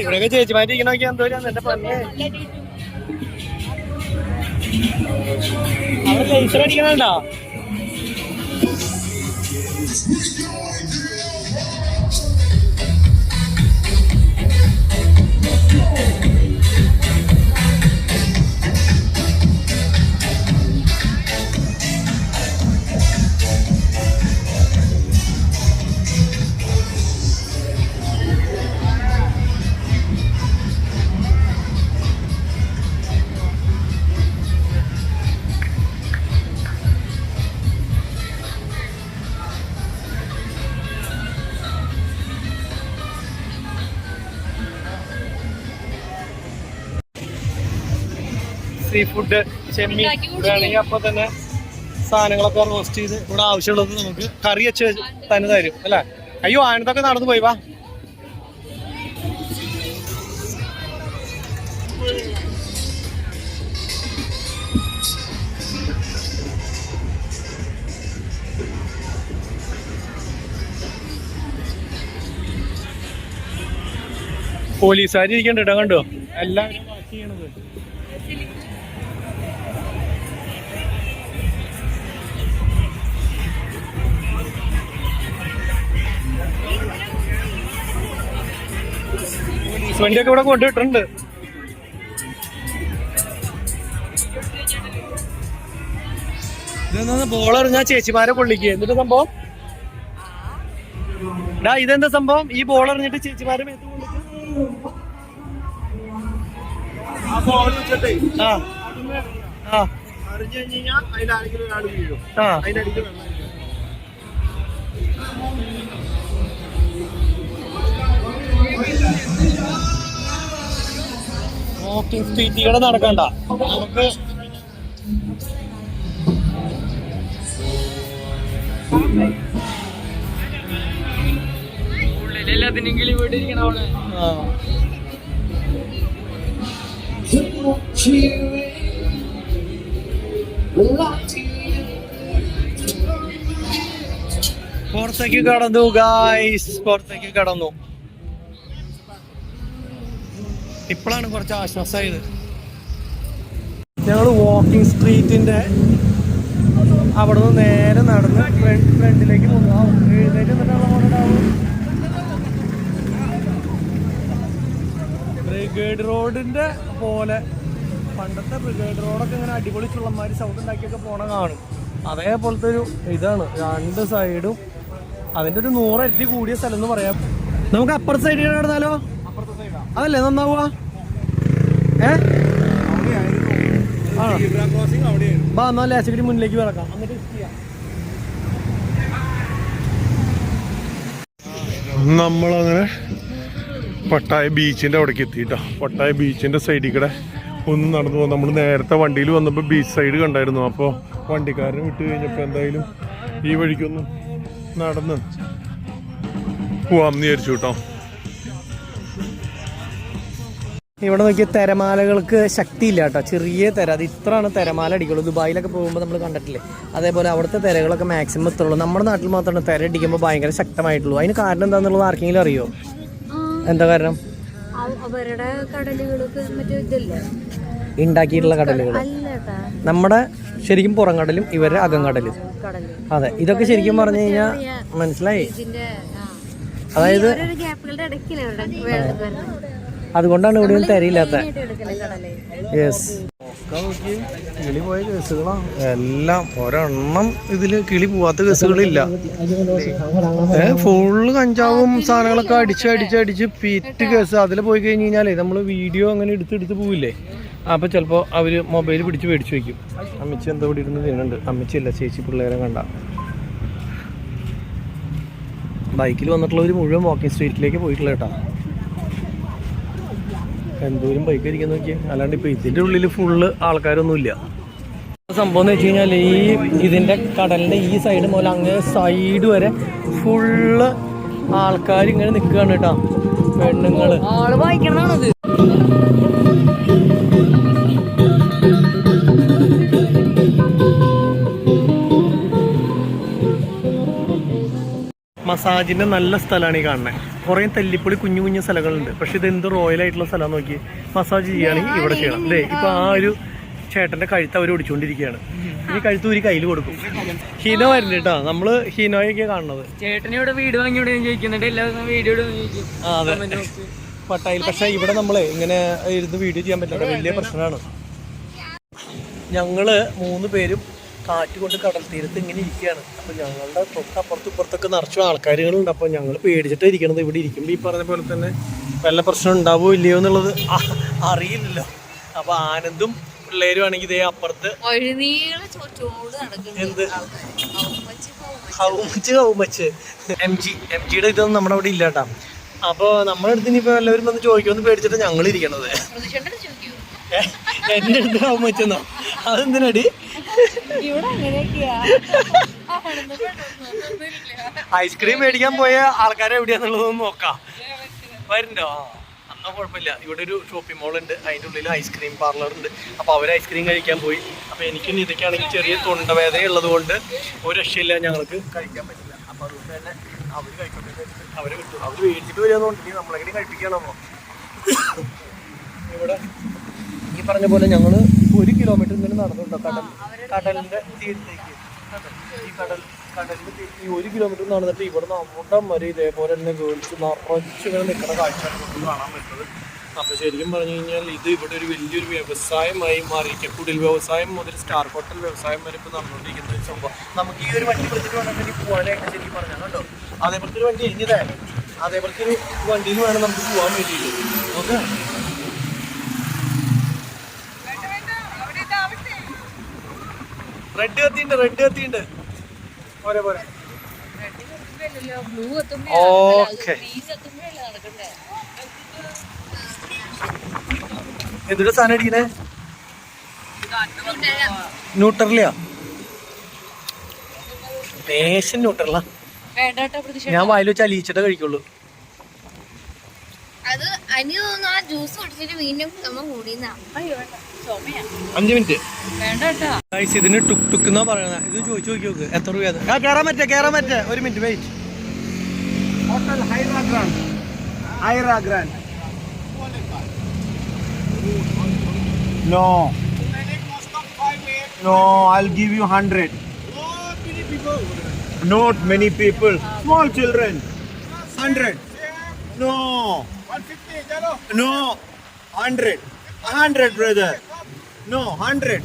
ഇവിടെയൊക്കെ ചേച്ചിമാരിക്കണോക്കി എന്തോ എന്റെ പറഞ്ഞേ അവിടെ ലേസർ അടിക്കണോ സീ ഫുഡ് ചെമ്മീൻ വേണമെങ്കിൽ അപ്പൊ തന്നെ സാധനങ്ങളൊക്കെ റോസ്റ്റ് ചെയ്ത് ഇവിടെ ആവശ്യമുള്ളത് നമുക്ക് കറി വെച്ച് തന്നെ തരും അല്ലേ? അയ്യോ ആനന്ദൊക്കെ നടന്നു പോയി വാ. പോലീസുകാരി ഇരിക്കണ്ട കേട്ടോ കണ്ടോ? എല്ലാവരും ചെയ്യണത്. വണ്ടിയൊക്കെ ഇവിടെ കൊണ്ടിട്ടുണ്ട് ഇതെന്താ ബോളർ എറിഞ്ഞാ ചേച്ചിമാരെ കൊള്ളിക്കുക എന്നിട്ട് സംഭവം? ഡാ ഇതെന്താ സംഭവം? ഈ ബോൾ എറിഞ്ഞിട്ട് ചേച്ചിമാരെ മേത്ത് കൊള്ളിക്കും. ആ ആ. വാക്കിംഗ് സ്ട്രീറ്റുകൾ നടക്കണ്ട. നമുക്ക് കിളി പുറത്തേക്ക് കടന്നു ഗായ്സ് പുറത്തേക്ക് കടന്നു. ഇപ്പോഴാണ് കുറച്ച് ആശ്വാസമായത്. ഞങ്ങൾ വാക്കിംഗ് സ്ട്രീറ്റിന്റെ അവിടെ നിന്ന് നേരെ നടന്ന് ഫ്രണ്ട് ഫ്രണ്ടിലേക്ക് ബ്രിഗേഡ് റോഡിന്റെ പോലെ പണ്ടത്തെ ബ്രിഗേഡ് റോഡൊക്കെ ഇങ്ങനെ അടിപൊളി ചുള്ളന്മാർ സൗണ്ട് ഉണ്ടാക്കിയൊക്കെ പോണ കാണും. അതേപോലത്തെ ഒരു ഇതാണ്. രണ്ട് സൈഡും അതിന്റെ ഒരു നൂറരട്ടി കൂടിയ സ്ഥലം എന്ന് പറയാം. നമുക്ക് അപ്പുറത്തെ സൈഡിൽ നടന്നാലോ? അതല്ലേ നന്നാവുക? ഏ? ബാ എന്നാ മുന്നിലേക്ക് കിടക്കാം നമ്മളങ്ങനെ പട്ടായ ബീച്ചിന്റെ അവിടേക്ക് എത്തിയിട്ടോ. പട്ടായ ബീച്ചിന്റെ സൈഡിൽ കൂടെ ഒന്ന് നടന്നു പോകും. നമ്മൾ നേരത്തെ വണ്ടിയിൽ വന്നപ്പോൾ ബീച്ച് സൈഡ് കണ്ടായിരുന്നു. അപ്പോൾ വണ്ടിക്കാരനെ വിട്ട് കഴിഞ്ഞപ്പോൾ എന്തായാലും ഈ വഴിക്കൊന്നും നടന്ന് പോവാന്ന് വിചാരിച്ചു കേട്ടോ. ഇവിടെ നോക്കിയ തിരമാലകൾക്ക് ശക്തിയില്ല കേട്ടോ. ചെറിയ തിര. അത് ഇത്രയാണ് തിരമാല അടിക്കുള്ളൂ. ദുബായിലൊക്കെ പോകുമ്പോൾ നമ്മൾ കണ്ടിട്ടില്ലേ? അതേപോലെ അവിടുത്തെ തിരകളൊക്കെ മാക്സിമം എത്തുള്ളൂ നമ്മുടെ നാട്ടിൽ മാത്രമാണ് തിര അടിക്കുമ്പോൾ ഭയങ്കര ശക്തമായിട്ടുള്ളൂ. അതിന് കാരണം എന്താണെന്നുള്ളത് ആർക്കെങ്കിലും അറിയോ? എന്താ കാരണം? അവരുടെ കടലുകളൊക്കെ മറ്റേ ഇതില്ലേ? ഉണ്ടാക്കിയിട്ടുള്ള കടലുകൾ നമ്മുടെ ശരിക്കും പുറംകടലും ഇവരുടെ അകം കടലും. അതെ. ഇതൊക്കെ ശരിക്കും പറഞ്ഞു കഴിഞ്ഞാൽ മനസ്സിലായി? അതായത് അതുകൊണ്ടാണ് ഇവിടെ തരയില്ലാത്ത. യെസ് കിളി പോയ കേസുകളാ എല്ലാം ഒരെണ്ണം ഇതിൽ കിളി പോവാത്ത കേസുകളില്ല. ഫുള്ള് കഞ്ചാവും സാധനങ്ങളൊക്കെ അടിച്ച് അടിച്ച് അടിച്ച് പിറ്റ് കേസ് അതിൽ പോയി കഴിഞ്ഞ് കഴിഞ്ഞാലേ നമ്മൾ വീഡിയോ അങ്ങനെ എടുത്ത് എടുത്ത് പോവില്ലേ? അപ്പൊ ചിലപ്പോൾ അവർ മൊബൈൽ പിടിച്ച് മേടിച്ചു വെക്കും. അമ്മച്ചി എന്താ ഇവിടെ ഇരുന്ന് ചെയ്യുന്നുണ്ട്. അമ്മച്ചിയല്ല ചേച്ചി പിള്ളേരെ കണ്ട. ബൈക്കിൽ വന്നിട്ടുള്ളവർ മുഴുവൻ വാക്കിംഗ് സ്ട്രീറ്റിലേക്ക് പോയിട്ടുള്ള കേട്ടോ. എന്തോരം ബൈക്ക് ഇരിക്കുന്ന നോക്കിയാൽ അല്ലാണ്ട് ഇപ്പൊ ഇതിന്റെ ഉള്ളിൽ ഫുള്ള് ആൾക്കാരൊന്നുമില്ല. സംഭവം എന്ന് വെച്ച് കഴിഞ്ഞാൽ ഈ ഇതിന്റെ കടലിന്റെ ഈ സൈഡ് മുതൽ അങ്ങ് സൈഡ് വരെ ഫുള്ള് ആൾക്കാർ ഇങ്ങനെ നിൽക്കുകയാണ് കേട്ടോ. വായിക്കണതാണത്. മസാജിന്റെ നല്ല സ്ഥലമാണ് ഈ കാണുന്നത് കുറേ തല്ലിപ്പൊളി കുഞ്ഞു കുഞ്ഞു സ്ഥലങ്ങളുണ്ട്. പക്ഷെ ഇത് എന്ത് റോയൽ ആയിട്ടുള്ള സ്ഥലം നോക്കി മസാജ് ചെയ്യുകയാണെങ്കിൽ ഇവിടെ ചെയ്യണം. അല്ലേ ഇപ്പൊ ആ ഒരു ചേട്ടന്റെ കഴുത്ത് അവർ ഓടിച്ചുകൊണ്ടിരിക്കുകയാണ് ഇനി കഴുത്ത് ഒരു കയ്യിൽ കൊടുക്കും. ഹീനോ വരുന്നുണ്ട് കേട്ടോ. നമ്മൾ ഹീനോയൊക്കെ കാണുന്നത്. ചേട്ടന് ഇവിടെ വീട് വാങ്ങിയോടെ ചോദിക്കുന്നുണ്ട്. വീഡിയോ അതെ. പട്ടായിൽ. പക്ഷെ ഇവിടെ നമ്മളെ ഇങ്ങനെ ഇരുന്ന് വീഡിയോ ചെയ്യാൻ പറ്റില്ല. വലിയ പ്രശ്നമാണ്. ഞങ്ങൾ മൂന്ന് പേരും കാറ്റ് കൊണ്ട് കടൽ തീരത്ത് ഇങ്ങനെ ഇരിക്കുകയാണ്. അപ്പോൾ ഞങ്ങളുടെ തൊട്ടപ്പുറത്ത് ഇപ്പുറത്തൊക്കെ നിറച്ചും ആൾക്കാരുകളുണ്ട്. അപ്പോൾ ഞങ്ങൾ പേടിച്ചിട്ട് ഇരിക്കണത് ഇവിടെ ഇരിക്കുമ്പോൾ ഈ പറഞ്ഞ പോലെ തന്നെ വല്ല പ്രശ്നം ഉണ്ടാവോ ഇല്ലയോ എന്നുള്ളത് അറിയില്ലല്ലോ. അപ്പോൾ ആനന്ദും പിള്ളേരും ആണെങ്കിൽ ഇതേ അപ്പുറത്ത് എന്ത്? How much how much. M G M ജിയുടെ ഇതൊന്നും നമ്മുടെ അവിടെ ഇല്ല കേട്ടോ അപ്പൊ നമ്മുടെ അടുത്ത് ഇനിയിപ്പോ എല്ലാവരും വന്ന് ചോദിക്കുമെന്ന് പേടിച്ചിട്ട് ഞങ്ങൾ ഇരിക്കണത്? എന്റെ അടുത്ത് ഹൗമച്ചെന്നോ അതെന്തിനടി? ഇവിടെ അങ്ങനെയൊക്കെയാ. ഐസ്ക്രീം മേടിക്കാൻ പോയ ആൾക്കാരെ എവിടെയാന്നുള്ളതൊന്നും നോക്കാം. വരുന്നുണ്ടോ? ആ എന്നാ കുഴപ്പമില്ല. ഇവിടെ ഒരു ഷോപ്പിംഗ് മോൾ ഉണ്ട്. അതിന്റെ ഉള്ളിൽ ഐസ്ക്രീം പാർലർ ഉണ്ട്. അപ്പോൾ അവർ ഐസ്ക്രീം കഴിക്കാൻ പോയി. അപ്പോൾ എനിക്ക് ഇതൊക്കെയാണെങ്കിൽ ചെറിയ തൊണ്ടവേദന ഉള്ളത് കൊണ്ട് ഒരു രക്ഷയില്ല ഞങ്ങൾക്ക് കഴിക്കാൻ പറ്റില്ല. അപ്പോൾ അതുകൊണ്ട് തന്നെ അവർ കഴിക്കട്ടെ അവർ കിട്ടും. അവർ മേടിച്ചിട്ട് വരികയെന്നുണ്ടെങ്കിൽ നമ്മളെങ്ങനെ കഴിപ്പിക്കണമോ ഇവിടെ ഈ പറഞ്ഞ പോലെ ഞങ്ങൾ ഒരു കിലോമീറ്റർ ഇങ്ങനെ നടന്നുണ്ടോ? കടൽ കടലിന്റെ തീരത്തേക്ക്? ഈ കടൽ കടലിന്റെ ഈ ഒരു കിലോമീറ്റർ നടന്നിട്ട് ഇവിടെ അമ്മൂട്ടം വരെ ഇതേപോലെ തന്നെ ഗേൾസ് നിറച്ച് ഇങ്ങനെ നിൽക്കുന്ന കാഴ്ചയാണ് നമുക്ക് കാണാൻ പറ്റുന്നത്. അപ്പൊ ശരിക്കും പറഞ്ഞു കഴിഞ്ഞാൽ ഇത് ഇവിടെ ഒരു വലിയൊരു വ്യവസായമായി മാറിയിരിക്കുക കുടിൽ വ്യവസായം മുതൽ സ്റ്റാർ ഹോട്ടൽ വ്യവസായം വരെ ഇപ്പൊ നടന്നുകൊണ്ടിരിക്കുന്ന ഒരു സംഭവം. നമുക്ക് ഈ ഒരു വണ്ടി പിടിച്ചിട്ട് വേണമെങ്കിൽ പോകാനായിട്ട് ശരിക്കും പറഞ്ഞാൽ കേട്ടോ അതേപോലത്തെ ഒരു വണ്ടി എഴുതിയതേ അതേപോലത്തെ ഒരു വണ്ടിയിൽ വേണം നമുക്ക് പോകാൻ വേണ്ടിയിട്ട്. ഓക്കെ? റെഡ് കത്തിണ്ട് റെഡ് കത്തിണ്ട് പോരെ പോരെ. ഓക്കെ. എന്തൊരു സാധനം അടിക്കണേ? ന്യൂട്രലിയാ? ലേശം ന്യൂട്രലാ. ഞാൻ വായിൽ വെച്ച് അലിയിച്ചിട്ടേ കഴിക്കുള്ളൂ. അത് അനി തോന്നുന്നു ആ ജ്യൂസ് കുടിച്ചിട്ട് വീണ്ടും നമ്മ കൂടിയെന്നാ. അഞ്ച് മിനിറ്റ് വേണ്ട കേട്ടാ ഗൈസ് ഇതിന് ടുക് ടുക്ക് എന്നാ പറയുന്നത് ഇത് ചോദിച്ചു നോക്കി നോക്ക് എത്ര രൂപ ആ കേറാൻ പറ്റേ കേറാൻ പറ്റേ ഒരു minute wait Hotel Hyra Grand. Hyra Grand. No. No, I'll give you hundred. Not many people. Small children. Hundred. No. No. Hundred. A hundred, brother. No, hundred.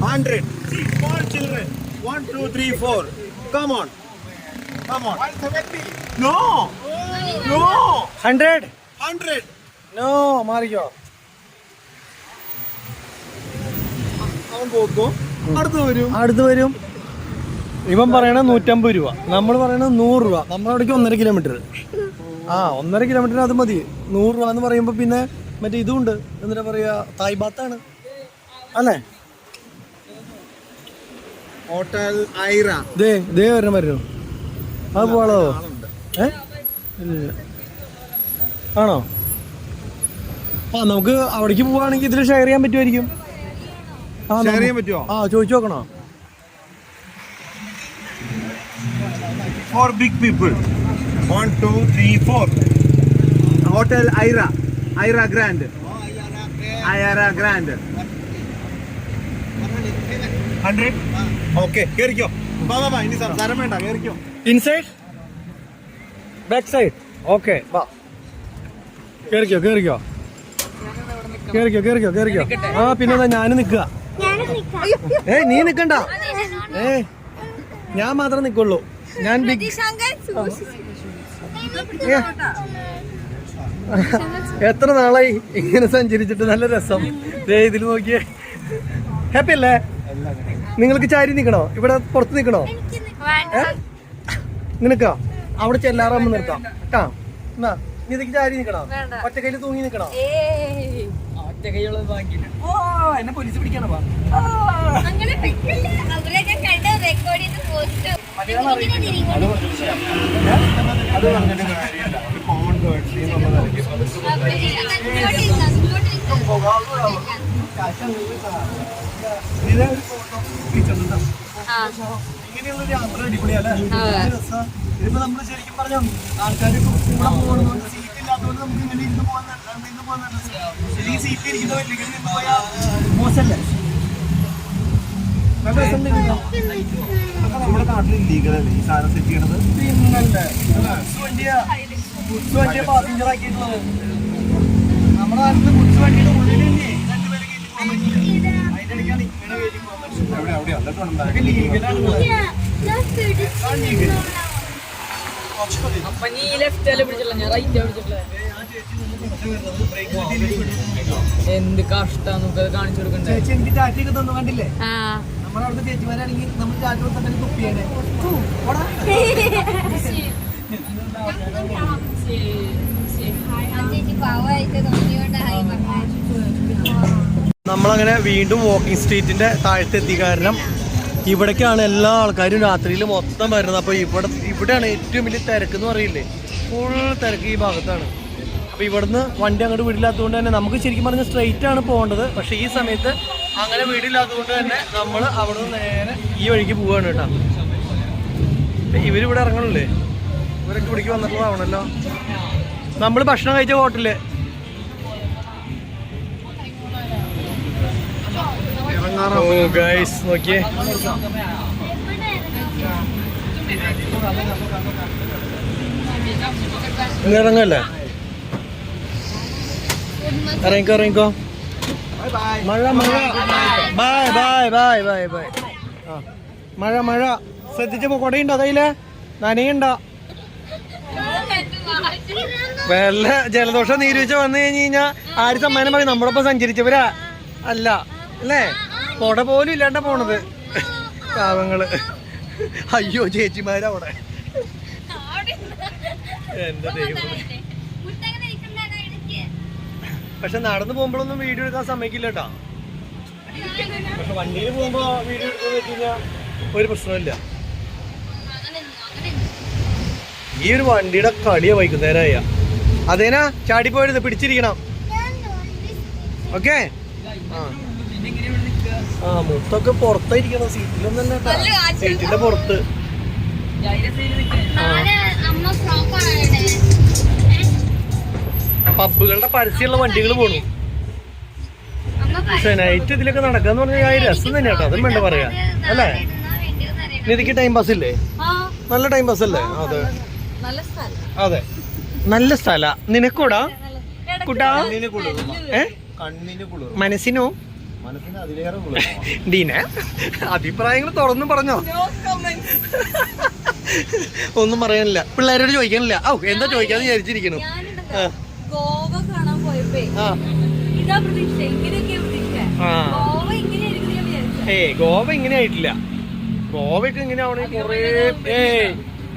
Hundred. See, small children. One, two, three, four. Come on. Come on. 170. No. No. 100. 100. No, Mario. അവൻ പോക്കോ അടുത്ത് വരും അടുത്ത് വരും ഇവൻ പറയണ നൂറ്റമ്പത് രൂപ നമ്മൾ പറയണ നൂറ് രൂപ നമ്മളവിടേക്ക് ഒന്നര കിലോമീറ്റർ ആ ഒന്നര കിലോമീറ്റർ അത് മതി നൂറ് രൂപ എന്ന് പറയുമ്പോൾ പിന്നെ മറ്റേ ഇതുണ്ട് എന്നിട്ട് പറയാ തായ് ബാത്താണ് അല്ലേ? ഹോട്ടൽ ഐറ. ദേ ദേ വരണം വരുന്നു അത് പോളോ ഏ? ആണോ? ആ നമുക്ക് അവിടേക്ക് പോവാണെങ്കിൽ ഇതിൽ ഷെയർ ചെയ്യാൻ പറ്റുമായിരിക്കും. ആ ഷെയർ ചെയ്യാൻ പറ്റുമോ ആ ചോദിച്ചു നോക്കണോ? Four big people one two three four hotel Aira. Aira grand Aira grand hundred okay കയറിക്കോ വാ വാ വാ ഇനി സംസാരം വേണ്ട കയറിക്കോ ഇൻസൈഡ് ബാക്ക് സൈഡ് ഓക്കെ വാ. കേറിക്കോ കേറിക്കോ. കേറിക്കോ കേറിക്കോ കേറിക്കോ. ആ പിന്നെ ഞാനും നിക്കുക ഏ നീ നിക്കണ്ട ഏ ഞാൻ മാത്രം നിക്കുള്ളൂ ഞാൻ ബിഗ്. എത്ര നാളായി ഇങ്ങനെ സഞ്ചരിച്ചിട്ട് നല്ല രസം. ദേ ഇതിൽ നോക്കിയേ. ഹാപ്പി അല്ലേ? നിങ്ങൾക്ക് ചാരി നിക്കണോ ഇവിടെ പുറത്ത് നിക്കണോ ഏ? നിനക്കോ? അവിടെ ചെല്ലാറാകുമ്പോ നിർത്താം. കേട്ടാ എന്നാ നീ ഇതിക്ക് ചാരി നിക്കണോ ഒറ്റ കയ്യിൽ തൂങ്ങി നിക്കണോ ഓ എന്നെ പോലീസ് പിടിക്കണോ വാ. അങ്ങനെ പറ്റില്ല അവരൊക്കെ കണ്ട് റെക്കോർഡ് ചെയ്ത് പോസ്റ്റ്. അത് പറഞ്ഞിട്ട് കാര്യമില്ല. ഒരു കോമൺ വേർഡ്സ് എന്നുള്ളതായിരിക്കും ഇങ്ങനെയുള്ള യാത്ര അടിപൊളിയല്ലേ. ഇതിപ്പോ നമ്മൾ ശരിക്കും പറഞ്ഞ ആൾക്കാർ കൂടെ പോകണമെന്ന് സീറ്റ് ഇല്ലാത്തതുകൊണ്ട് നമുക്ക് ഇങ്ങനെ ഇരുന്ന് പോകാൻ നിന്ന് പോകാൻ ഈ സീറ്റ് ഇരിക്കുന്ന ഇങ്ങനെ നിന്ന് പോയാ മോശല്ലേ? നല്ല രസം തന്നെയാ. അതൊക്കെ നമ്മുടെ നാട്ടിൽ ഇല്ലീഗൽ അല്ലേ? ഈ സാധനം സെറ്റ് ചെയ്യണത്? പിന്നല്ലേ? വണ്ടിയാ. ഗുഡ്സ് വണ്ടിയാ പാസഞ്ചർ ആക്കിയിട്ടുള്ളത്. നമ്മുടെ നാട്ടിൽ ഗുഡ്സ് വണ്ടിയുടെ ഉള്ളിലില്ലേ? രണ്ടുപേരെ കയറ്റി പോകാൻ പറ്റില്ല അവിടെ അപ്പൊ നീ ലെഫ്റ്റ് അല്ലേ പിടിച്ചില്ല ഞാൻ റൈറ്റ് പിടിച്ചിട്ടില്ല എന്ത് കഷ്ടാ നമുക്ക് കാണിച്ചു കൊടുക്കണ്ടേ? ചേച്ചി എനിക്ക് ടാറ്റയൊക്കെ തന്നു കണ്ടില്ലേ? ആ. നമ്മുടെ അവിടുത്തെ ചേച്ചിമാരാണെങ്കിൽ നമ്മൾ ചാറ്റ് കൊടുത്തിട്ട് കുപ്പിയാണ് ചേച്ചി തോന്നിയോണ്ട് പറഞ്ഞു നമ്മളങ്ങനെ വീണ്ടും വാക്കിംഗ് സ്ട്രീറ്റിന്റെ താഴത്തെത്തി. കാരണം ഇവിടേക്കാണ് എല്ലാ ആൾക്കാരും രാത്രിയിൽ മൊത്തം വരുന്നത്. അപ്പോൾ ഇവിടെ ഇവിടെയാണ് ഏറ്റവും വലിയ തിരക്ക് എന്ന് പറയില്ലേ? ഫുൾ തിരക്ക് ഈ ഭാഗത്താണ്. അപ്പോൾ ഇവിടുന്ന് വണ്ടി അങ്ങോട്ട് വീടില്ലാത്തതുകൊണ്ട് തന്നെ നമുക്ക് ശരിക്കും പറഞ്ഞാൽ സ്ട്രെയിറ്റ് ആണ് പോകേണ്ടത്. പക്ഷേ ഈ സമയത്ത് അങ്ങനെ വീടില്ലാത്തതുകൊണ്ട് തന്നെ നമ്മൾ അവിടെ നേരെ ഈ വഴിക്ക് പോവുകയാണ് കേട്ടോ. ഇവരിവിടെ ഇറങ്ങണില്ലേ? ഇവരൊക്കെ ഇവിടേക്ക് വന്നിട്ടുള്ളതാവണല്ലോ നമ്മൾ ഭക്ഷണം കഴിച്ച ഹോട്ടൽ ഓ ഗൈസ് നോക്കിയേ. ഇറങ്ങല്ലേ? ഇറങ്ങിക്കോ ഇറങ്ങിക്കോ. മഴ മഴ. Bye bye bye bye bye. ആ. മഴ മഴ. ശ്രദ്ധിച്ചപ്പോ കൊടയുണ്ടോ കയ്യിൽ? നനയുണ്ടോ? വെള്ള ജലദോഷം നീരുവെച്ച വന്നു കഴിഞ്ഞു കഴിഞ്ഞാ ആര് സമ്മാനം പറയും? നമ്മളൊപ്പം സഞ്ചരിച്ചവരാ. അല്ല അല്ലേ? കൊട പോലും ഇല്ലാണ്ട പോണത്. പാവങ്ങൾ. അയ്യോ ചേച്ചിമാരവിടെ എന്റെ ദൈവം പക്ഷെ നടന്നു പോകുമ്പോഴൊന്നും വീഡിയോ എടുക്കാൻ സമ്മതിക്കില്ല കേട്ടോ. പക്ഷെ വണ്ടിയിൽ പോകുമ്പോ വീഡിയോ എടുക്കാൻ വെച്ച് കഴിഞ്ഞാൽ ഒരു പ്രശ്നമില്ല ഈ ഒരു വണ്ടിയുടെ കളിയാ വൈകുന്നേരമായ അതേനാ ചാടിപ്പോയത് പിടിച്ചിരിക്കണം. ഓക്കേ? ആ. ആ മുത്തൊക്കെ പുറത്തായിരിക്കണം. സീറ്റിലൊന്നല്ല നല്ല കാറ്റ്. സീറ്റിന്റെ പുറത്ത്. പബ്ബുകളുടെ പരസ്യമുള്ള വണ്ടികൾ പോണു. അമ്മ പക്ഷെ നൈറ്റ് ഇതിലൊക്കെ നടക്കാന്ന് പറഞ്ഞാൽ ആ രസം തന്നെ കേട്ടോ. അതും വേണ്ട പറയാ. അല്ലേ? നിധിക്ക് ടൈം പാസ് ഇല്ലേ? നല്ല ടൈം പാസ് അല്ലേ? അതെ. നല്ല സ്ഥലം. അതെ. നല്ല സ്ഥല. നിനക്കൂടാ കുട്ടാ? മനസ്സിനോ? മനസ്സിന് അതിലേറെ കുളിർമ ഡീന അഭിപ്രായങ്ങൾ തുറന്നു പറഞ്ഞോ? ഒന്നും പറയാനില്ല. പിള്ളേരോട് ചോദിക്കാനില്ല. ഔ എന്താ ചോദിക്കാന്ന് വിചാരിച്ചിരിക്കണു ഗോവ കാണാൻ പോയപ്പോ ഇതാ പ്രതീക്ഷ. ഗോവ ഇങ്ങനെ ഏയ് ഗോവ ഇങ്ങനെ ആയിട്ടില്ല ഗോവയ്ക്ക് ഇങ്ങനെ ആവണമെങ്കിൽ കുറേ ഏയ്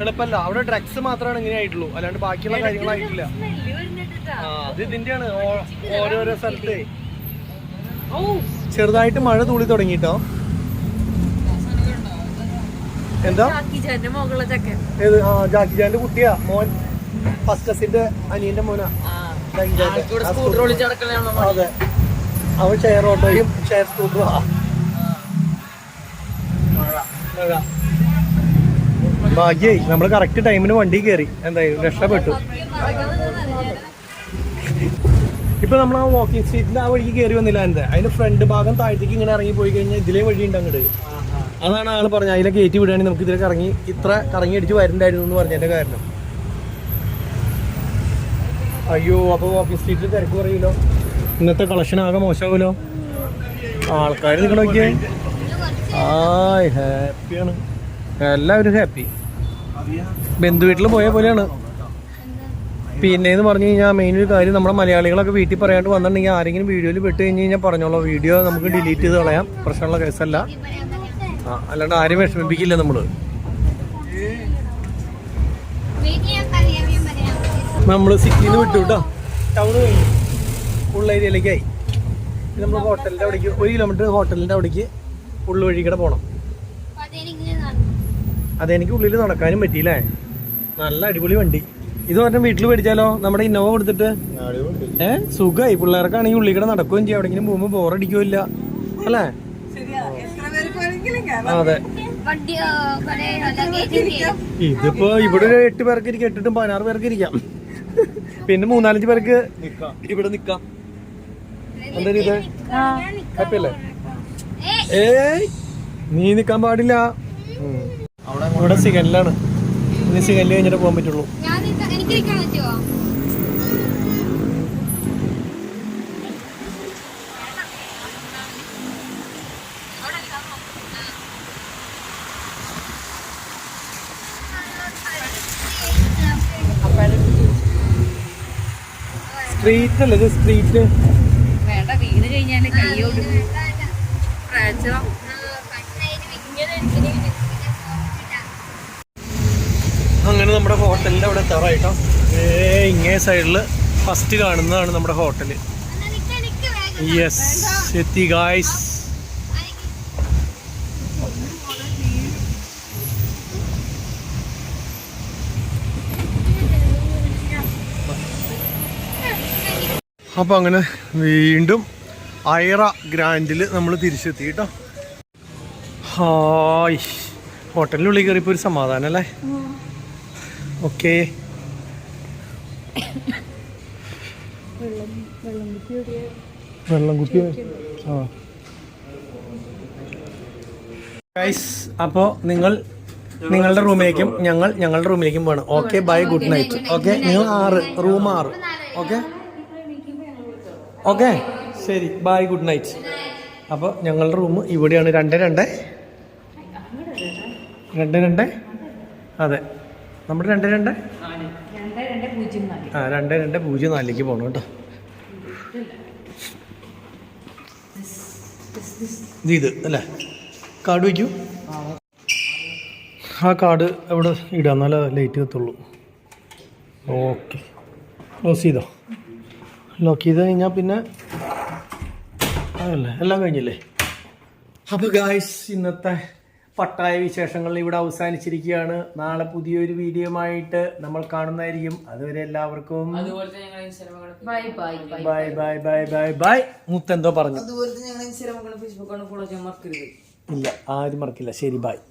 എളുപ്പല്ല. അവിടെ ഡ്രഗ്സ് മാത്രമാണ് ഇങ്ങനെ ആയിട്ടുള്ളൂ അല്ലാണ്ട് ബാക്കിയുള്ള കാര്യങ്ങളായിട്ടില്ല. അത് ഇതിന്റെയാണ്. ഓരോരോ സ്ഥലത്ത്. ചെറുതായിട്ട് മഴ തൂളി തുടങ്ങിട്ടോ? എന്താ? ഏത്? ആ ജാക്കി ജാന്റെ കുട്ടിയാ മോൻ. ഫസ്റ്റ് കസിന്റെ അനിയന്റെ മോനാ. അതെ. അവൻ ഷെയർ ഓട്ടോയും ഷെയർ സ്കൂട്ടറും ആ. മഴ. ഭാഗ്യായി നമ്മൾ കറക്റ്റ് ടൈമിന് വണ്ടി കയറി എന്തായാലും രക്ഷപ്പെട്ടു. ഇപ്പൊ നമ്മൾ ആ വാക്കിംഗ് സ്ട്രീറ്റിൽ ആ വഴിക്ക് കയറി വന്നില്ല എന്താ? അതിന്റെ ഫ്രണ്ട് ഭാഗം താഴത്തേക്ക് ഇങ്ങനെ ഇറങ്ങി പോയി കഴിഞ്ഞാൽ ഇതിലേ ഉണ്ട് അങ്ങോട്ട് അതാണ് ആൾ പറഞ്ഞത്. അതിലെ കയറ്റി വിടുകയാണെങ്കിൽ നമുക്ക് ഇതിലേക്ക് ഇറങ്ങി ഇത്ര കറങ്ങി അടിച്ച് വരണ്ടായിരുന്നു എന്ന് പറഞ്ഞതിന്റെ കാരണം. അയ്യോ അപ്പൊ വാക്കിംഗ് സ്ട്രീറ്റിൽ തിരക്ക് പറയൂലോ ഇന്നത്തെ കളക്ഷൻ ആകെ മോശമാകുമല്ലോ ആൾക്കാർ നിങ്ങൾ നോക്കിയേ. ഹാപ്പിയാണ് എല്ലാവരും ഹാപ്പി ബന്ധു വീട്ടിൽ പോയ പോലെയാണ്. പിന്നെ എന്ന് പറഞ്ഞു കഴിഞ്ഞാൽ മെയിൻ ഒരു കാര്യം നമ്മുടെ മലയാളികളൊക്കെ വീട്ടിൽ പറയാണ്ട് വന്നിട്ടുണ്ടെങ്കിൽ ആരെങ്കിലും വീഡിയോയിൽ പെട്ട് കഴിഞ്ഞ് കഴിഞ്ഞാൽ പറഞ്ഞോളൂ. വീഡിയോ നമുക്ക് ഡിലീറ്റ് ചെയ്ത് കളയാം. പ്രശ്നമുള്ള കേസല്ല. ആ അല്ലാണ്ട് ആരും വിഷമിപ്പിക്കില്ല നമ്മൾ. നമ്മൾ സിറ്റിയിൽ നിന്ന് വിട്ടു കേട്ടോ ടൗൺ കഴിഞ്ഞു ഉള്ള ഏരിയയിലേക്കായി നമ്മൾ ഹോട്ടലിന്റെ അവിടേക്ക് ഒരു കിലോമീറ്റർ ഹോട്ടലിന്റെ അവിടേക്ക് ഉള്ളു വഴി കൂടെ പോകണം അതെനിക്ക് ഉള്ളിൽ നടക്കാനും പറ്റിയില്ലേ? നല്ല അടിപൊളി വണ്ടി. ഇത് പറഞ്ഞ വീട്ടിൽ പഠിച്ചാലോ നമ്മുടെ ഇന്നോവ കൊടുത്തിട്ട്? ഏഹ് ഏ? സുഖമായി പിള്ളേർക്കാണെങ്കിൽ ഉള്ളി കൂടെ നടക്കുകയും ചെയ്യും. എവിടെങ്കിലും പോകുമ്പോൾ ബോറടിക്കില്ല അല്ലേ? അതെ. ഇതിപ്പോ ഇവിടെ ഒരു എട്ട് പേർക്ക് ഇരിക്കാം. എട്ടിട്ടും പതിനാറ് പേർക്ക് ഇരിക്കാം. പിന്നെ മൂന്നാലഞ്ച് പേർക്ക് ഇവിടെ നിക്കാം. എന്താ ഇത്? ഹാപ്പിയല്ലേ? ഏയ് നീ നിക്കാൻ പാടില്ല. ഇവിടെ സിഗനിലാണ്. ഇനി സിഗനിൽ കഴിഞ്ഞിട്ട് പോകാൻ പറ്റുള്ളൂ. കുത്തിരിക്കാന്ന് പറ്റുമോ സ്ട്രീറ്റ് അല്ലേ ഇത് സ്ട്രീറ്റ് വേണ്ട വീണ് കഴിഞ്ഞാൽ കൈയോട് ഫ്രാക്ചറോ ഇങ്ങനെ അങ്ങനെ നമ്മുടെ ഹോട്ടലിന്റെ അവിടെ എത്താറായിട്ടോ. ഏ ഇങ്ങേ സൈഡിൽ ഫസ്റ്റ് കാണുന്നതാണ് നമ്മുടെ ഹോട്ടൽ. യെസ് എത്തി ഗായ്സ് അപ്പോൾ അങ്ങനെ വീണ്ടും ഐറ ഗ്രാൻഡിൽ നമ്മൾ തിരിച്ചെത്തി കേട്ടോ ഹായ്. ഹോട്ടലിനുള്ളിൽ കയറിയപ്പോൾ ഒരു സമാധാനം അല്ലേ? ഓക്കെ. വെള്ളം കുപ്പി ആ. ഗൈസ് അപ്പോൾ നിങ്ങൾ നിങ്ങളുടെ റൂമിലേക്കും ഞങ്ങൾ ഞങ്ങളുടെ റൂമിലേക്കും പോകണം okay bye good night okay നിങ്ങൾ ആറ് റൂം ആറ്. ഓക്കെ ഓക്കെ ശരി ബൈ ഗുഡ് നൈറ്റ് അപ്പോൾ ഞങ്ങളുടെ റൂം ഇവിടെയാണ്. രണ്ട് രണ്ട്? രണ്ട് രണ്ട്? അതെ. നമ്മുടെ രണ്ട് രണ്ട്? ആ രണ്ട് രണ്ട് പൂജ്യം നാലിലേക്ക് പോകണം കേട്ടോ. ഇത് ഇത് അല്ലേ? കാർഡ് വയ്ക്കൂ. ആ കാർഡ് അവിടെ ഇടാം? എന്നാലേ ലൈറ്റ് കത്തുള്ളൂ ഓക്കെ. ക്ലോസ് ചെയ്തോ? ലോക്ക് ചെയ്ത് കഴിഞ്ഞാൽ പിന്നെ അതല്ലേ എല്ലാം കഴിഞ്ഞില്ലേ? അപ്പോൾ ഗായ്സ് ഇന്നത്തെ പട്ടായ വിശേഷങ്ങൾ ഇവിടെ അവസാനിച്ചിരിക്കുകയാണ്. നാളെ പുതിയൊരു വീഡിയോയുമായിട്ട് നമ്മൾ കാണുന്നതായിരിക്കും. അതുവരെ എല്ലാവർക്കും bye bye bye bye bye മുത്തെന്തോ പറഞ്ഞു. ഇല്ല ആരും മറക്കില്ല. ശരി ബൈ